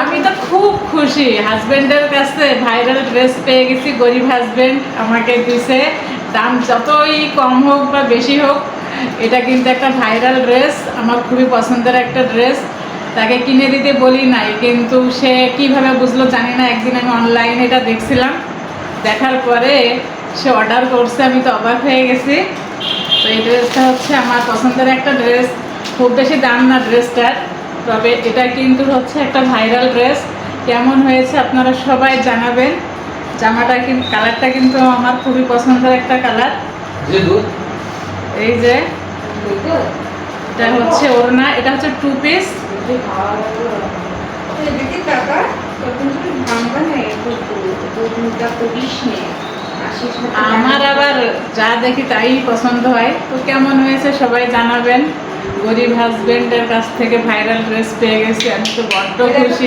আমি তো খুব খুশি। হাজবেন্ডের কাছে ভাইরাল ড্রেস পেয়ে গেছি, গরিব হাজবেন্ড আমাকে দিছে। দাম যতই কম হোক বা বেশি হোক, এটা কিন্তু একটা ভাইরাল ড্রেস, আমার খুবই পছন্দের একটা ড্রেস। তাকে কিনে দিতে বলি নাই, কিন্তু সে কীভাবে বুঝলো জানি না, একদিন আমি অনলাইনে এটা দেখছিলাম। দেখার পরে সে অর্ডার করছে, আমি তো অবাক হয়ে গেছি। তো এই ড্রেসটা হচ্ছে আমার পছন্দের একটা ড্রেস। খুব বেশি দাম না ড্রেসটার। তবে এটা কিন্তু হচ্ছে একটা ভাইরাল ড্রেস। কেমন হয়েছে আপনারা সবাই জানাবেন। জামাটা কিন্তু কালারটা কিন্তু আমার খুবই পছন্দের একটা কালার। এই যে এটা হচ্ছে ওড়না এটা হচ্ছে টু পিস আমার আবার যা দেখি তাই পছন্দ হয়। তো কেমন হয়েছে সবাই জানাবেন। গরিব হাজবেন্ডের কাছ থেকে ভাইরাল ড্রেস পেয়ে গেছি আমি তো বড্ড খুশি।